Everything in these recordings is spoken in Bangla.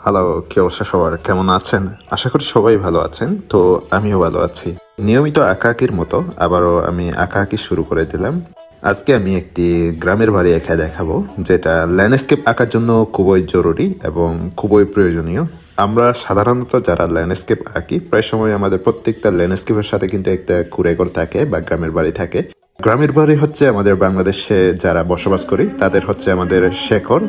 হ্যালো কি অবস্থা সবার? কেমন আছেন? আশা করি সবাই ভালো আছেন, তো আমিও ভালো আছি। নিয়মিত আঁকাআঁকির মতো আবারও আমি আঁকাআঁকি শুরু করে দিলাম। আজকে আমি একটি গ্রামের বাড়ি এঁকে দেখাবো, যেটা ল্যান্ডস্কেপ আঁকার জন্য খুবই জরুরি এবং খুবই প্রয়োজনীয়। আমরা সাধারণত যারা ল্যান্ডস্কেপ আঁকি, প্রায় সময় আমাদের প্রত্যেকটা ল্যান্ডস্কেপের সাথে কিন্তু একটা কুড়েঘর থাকে বা গ্রামের বাড়ি থাকে। গ্রামের বাড়ি হচ্ছে আমাদের বাংলাদেশে যারা বসবাস করি, তাদের হচ্ছে আমাদের শেকড়।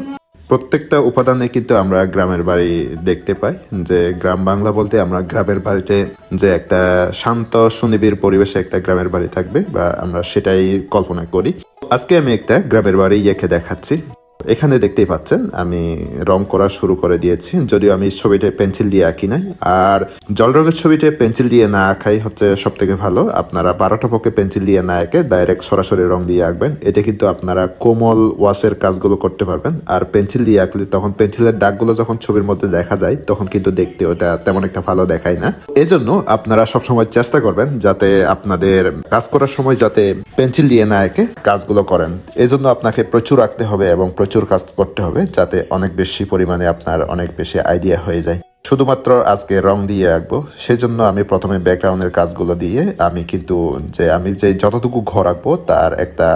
প্রত্যেকটা উপাদানে কিন্তু আমরা গ্রামের বাড়ি দেখতে পাই, যে গ্রাম বাংলা বলতে আমরা গ্রামের বাড়িতে যে একটা শান্ত, সুনিবিড় পরিবেশে একটা গ্রামের বাড়ি থাকবে, বা আমরা সেটাই কল্পনা করি। আজকে আমি একটা গ্রামের বাড়ি এঁকে দেখাচ্ছি। এখানে দেখতেই পাচ্ছেন, আমি রং করা শুরু করে দিয়েছি, যদিও আমি ছবিটা পেন্সিল দিয়ে আঁকি নাই। আর জল রঙের ছবিটা পেন্সিল দিয়ে না আঁকাই হচ্ছে সব থেকে ভালো। আপনারা বারোটা পক্ষে পেন্সিল দিয়ে না এঁকে ডাইরেক্ট সরাসরি রং দিয়ে আঁকবেন। এটা কিন্তু আপনারা কোমল ওয়াশের কাজগুলো করতে পারবেন। আর পেন্সিল দিয়ে আঁকলে তখন পেন্সিলের দাগগুলো যখন ছবির মধ্যে দেখা যায়, তখন কিন্তু দেখতে ওটা তেমন একটা ভালো দেখায় না। এজন্য আপনারা সবসময় চেষ্টা করবেন যাতে আপনাদের কাজ করার সময় যাতে পেন্সিল দিয়ে না এঁকে কাজগুলো করেন। এজন্য আপনাকে প্রচুর আঁকতে হবে এবং প্রচুর কাজ করতে হবে যাতে অনেক বেশি পরিমাণে আপনার অনেক বেশি আইডিয়া হয়ে যায়। শুধুমাত্র আজকে রং দিয়ে আঁকবো। সেজন্য আমি প্রথমে ব্যাকগ্রাউন্ডের কাজগুলো দিয়ে আমি কিন্তু যে আমি যে যতটুকু ঘর আঁকবো তার একটা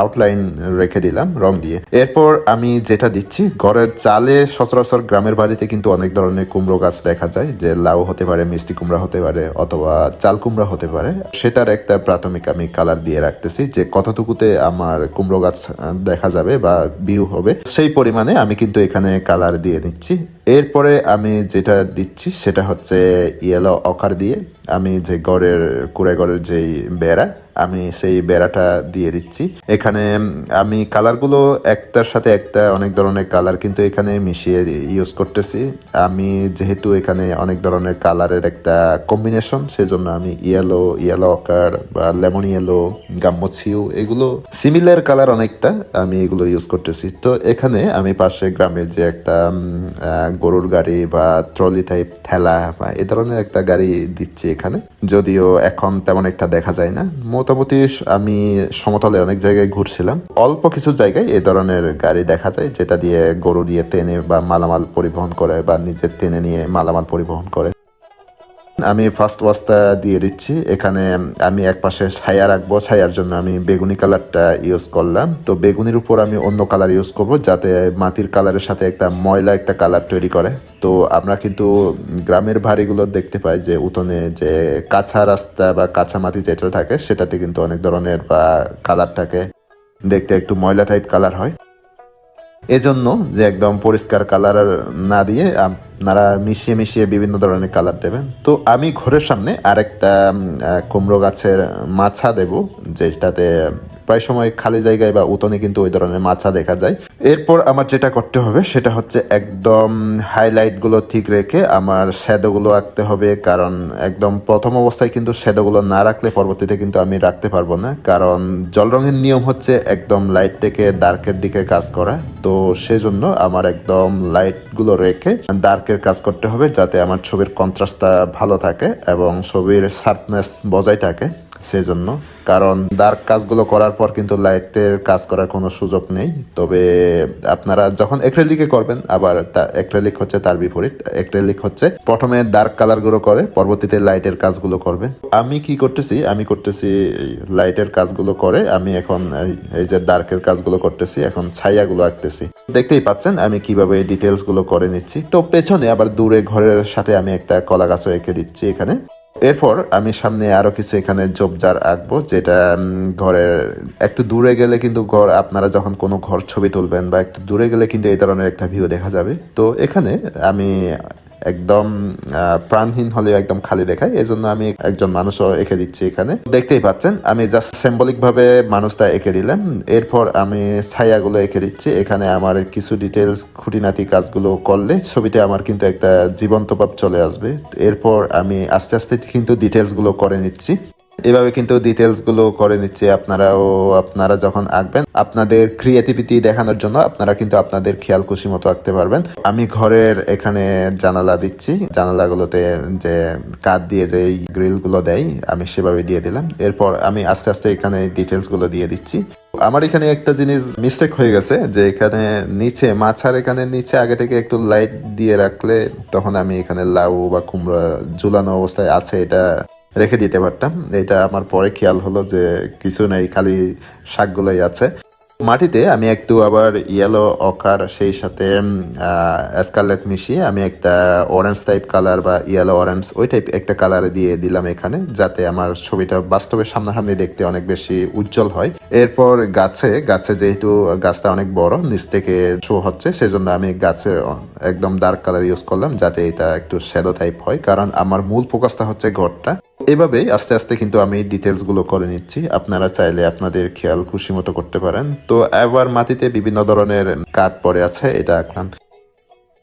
আউটলাইন রেখে দিলাম রং দিয়ে। এরপর আমি যেটা দিচ্ছি, ঘরের চালে সচরাচর গ্রামের বাড়িতে কিন্তু অনেক ধরনের কুমড়ো গাছ দেখা যায়, যে লাউ হতে পারে, মিষ্টি কুমড়া হতে পারে, অথবা চাল কুমড়া হতে পারে। সেটার একটা প্রাথমিক আমি কালার দিয়ে রাখতেছি, যে কতটুকুতে আমার কুমড়ো গাছ দেখা যাবে বা ভিউ হবে। সেই পরিমাণে আমি কিন্তু এখানে কালার দিয়ে নিচ্ছি এরপরে আমি যেটা দিচ্ছি সেটা হচ্ছে ইয়েলো অকার দিয়ে আমি যে গড়ের কুড়ে গড়ের যেই বেড়া, আমি সেই বেড়াটা দিয়ে দিচ্ছি। এখানে আমি কালারগুলো একটার সাথে একটা, অনেক ধরনের কালার কিন্তু এখানে মিশিয়ে ইউজ করতেছি। আমি যেহেতু এখানে অনেক ধরনের কালারের একটা কম্বিনেশন সেজন্য আমি ইয়েলো ইয়েলো অকার বা লেমন ইয়েলো গাম্মছিউ এগুলো সিমিলার কালার অনেকটা আমি এগুলো ইউজ করতেছি। তো এখানে আমি পাশে গ্রামের যে একটা গরুর গাড়ি বা ট্রলি টাইপ ঠেলা বা এ ধরনের একটা গাড়ি দিচ্ছি এখানে। যদিও এখন তেমন একটা দেখা যায় না। মোটামুটি আমি সমতলে অনেক জায়গায় ঘুরছিলাম। অল্প কিছু জায়গায় এ ধরনের গাড়ি দেখা যায়, যেটা দিয়ে গরু দিয়ে টেনে বা মালামাল পরিবহন করে বা নিজের টেনে নিয়ে মালামাল পরিবহন করে। আমি ফার্স্ট ওয়াশটা দিয়ে দিচ্ছি। এখানে আমি এক পাশে ছায়া রাখব। ছায়ার জন্য আমি বেগুনি কালারটা ইউজ করলাম। তো বেগুনির উপর আমি অন্য কালার ইউজ করব, যাতে মাটির কালারের সাথে একটা ময়লা একটা কালার তৈরি করে। তো আমরা কিন্তু গ্রামের বাড়িগুলো দেখতে পাই যে, উঠোনে যে কাঁচা রাস্তা বা কাঁচা মাটি যেটা থাকে, সেটাতে কিন্তু অনেক ধরনের, বা কালার থাকে দেখতে একটু ময়লা টাইপ কালার হয়। এজন্য যে একদম পরিষ্কার কালার না দিয়ে আপনারা মিশিয়ে মিশিয়ে বিভিন্ন ধরনের কালার দেবেন। তো আমি ঘরের সামনে আরেকটা কুমড়ো গাছের মাছা দেব, যেটাতে প্রায় সময় খালি জায়গায় বা উতনে কিন্তু ওই ধরনের মাছা দেখা যায়। এরপর আমার যেটা করতে হবে, সেটা হচ্ছে একদম হাইলাইটগুলো ঠিক রেখে আমার শ্যাদোগুলো আঁকতে হবে। কারণ একদম প্রথম অবস্থায় কিন্তু শ্যাদোগুলো না রাখলে পরবর্তীতে কিন্তু আমি রাখতে পারব না। কারণ জল রঙের নিয়ম হচ্ছে একদম লাইট থেকে ডার্কের দিকে কাজ করা। তো সেজন্য আমার একদম লাইটগুলো রেখে ডার্কের কাজ করতে হবে, যাতে আমার ছবির কন্ট্রাস্টটা ভালো থাকে এবং ছবির শার্পনেস বজায় থাকে। সেজন্য। কারণ ডার্ক কাজগুলো করার পর কিন্তু লাইটের কাজ করার কোনো সুযোগ নেই। তবে আপনারা যখন এক্রেলিকে করবেন, আবার এক্রেলিক হচ্ছে তার বিপরীত। এক্রেলিক হচ্ছে প্রথমে ডার্ক কালারগুলো করে, পরবর্তীতে লাইটের কাজগুলো করবে। আমি কি করতেছি? আমি করতেছি লাইটের কাজগুলো করে, আমি এখন এই- যে ডার্কের কাজগুলো করতেছি, এখন ছায়াগুলো আঁকতেছি। দেখতেই পাচ্ছেন, আমি কীভাবে ডিটেলসগুলো করে নিচ্ছি। তো পেছনে আবার দূরে ঘরের সাথে আমি একটা কলা গাছও এঁকে দিচ্ছি এখানে। এরপর আমি সামনে আরও কিছু এখানে জবজার আঁকবো, যেটা ঘরের, একটু দূরে গেলে কিন্তু ঘর, আপনারা যখন কোনো ঘর ছবি তুলবেন বা একটু দূরে গেলে কিন্তু এই ধরনের একটা ভিউ দেখা যাবে। তো এখানে আমি একদম প্রাণহীন হলেও একদম খালি দেখায়। এই জন্য আমি একজন মানুষও এঁকে দিচ্ছি এখানে। দেখতেই পাচ্ছেন, আমি জাস্ট সিম্বলিকভাবে মানুষটা এঁকে দিলাম। এরপর আমি ছায়াগুলো এঁকে দিচ্ছি। এখানে আমার কিছু ডিটেলস খুঁটিনাটি কাজগুলো করলে ছবিতে আমার কিন্তু একটা জীবন্ত ভাব চলে আসবে। এরপর আমি আস্তে আস্তে কিন্তু ডিটেলসগুলো করে নিচ্ছি। এভাবে কিন্তু ডিটেলসগুলো করে নিচ্ছে আপনারাও, আপনারা যখন আঁকবেন, আপনাদের ক্রিয়েটিভিটি দেখানোর জন্য আপনারা কিন্তু আপনাদের খেয়াল খুশি মতো আঁকতে পারবেন। আমি ঘরের এখানে জানালা দিচ্ছি। জানালাগুলোতে যে কাঠ দিয়ে যে গ্রিলগুলো দেয়, আমি সেভাবে দিয়ে দিলাম। এরপর আমি আস্তে আস্তে এখানে ডিটেলসগুলো দিয়ে দিচ্ছি। আমার এখানে একটা জিনিস মিস্টেক হয়ে গেছে যে এখানে নিচে মাছার এখানে নিচে আগে থেকে একটু লাইট দিয়ে রাখলে তখন আমি এখানে লাউ বা কুমড়া ঝুলানো অবস্থায় আছে, এটা রেখে দিতে পারতাম। এটা আমার পরে খেয়াল হলো যে কিছু নেই, খালি শাকগুলোই আছে। মাটিতে আমি একটু আবার ইয়েলো অকার সেই সাথে স্কারলেট মিশিয়ে আমি একটা অরেঞ্জ টাইপ কালার বা ইয়েলো অরেঞ্জ ওই টাইপ একটা কালার দিয়ে দিলাম এখানে, যাতে আমার ছবিটা বাস্তবে সামনাসামনি দেখতে অনেক বেশি উজ্জ্বল হয়। এরপর গাছে গাছে যেহেতু গাছটা অনেক বড়, নিচ থেকে শো হচ্ছে, সেজন্য আমি গাছে একদম ডার্ক কালার ইউজ করলাম, যাতে এটা একটু শ্যাডো টাইপ হয়, কারণ আমার মূল ফোকাসটা হচ্ছে ঘরটা। এভাবেই আস্তে আস্তে কিন্তু আমি ডিটেলসগুলো করে নিচ্ছি। আপনারা চাইলে আপনাদের খেয়াল খুশি মতো করতে পারেন। তো এবার মাটিতে বিভিন্ন ধরনের কাঠ পড়ে আছে, এটা আঁকলাম।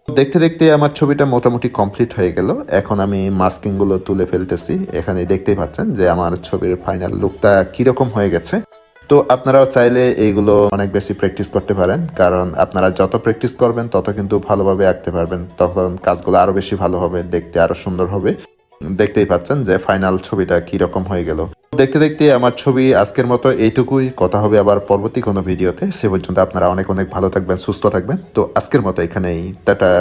দেখতে দেখতে আমার ছবিটা মোটামুটি কমপ্লিট হয়ে গেল। এখন আমি মাস্কিংগুলো তুলে ফেলতেছি। এখানে দেখতেই পাচ্ছেন যে আমার ছবির ফাইনাল লুকটা কীরকম হয়ে গেছে। তো আপনারাও চাইলে এইগুলো অনেক বেশি প্র্যাকটিস করতে পারেন। কারণ আপনারা যত প্র্যাকটিস করবেন, তত কিন্তু ভালোভাবে আঁকতে পারবেন। তখন কাজগুলো আরও বেশি ভালো হবে, দেখতে আরও সুন্দর হবে। দেখতেই পাচ্ছেন যে ফাইনাল ছবিটা কি রকম হয়ে গেল। দেখতে দেখতে আমার ছবি আজকের মতো এইটুকুই। কথা হবে আবার পরবর্তী কোনো ভিডিওতে। সে পর্যন্ত আপনারা অনেক অনেক ভালো থাকবেন, সুস্থ থাকবেন। তো আজকের মতো এখানেই। টাটা।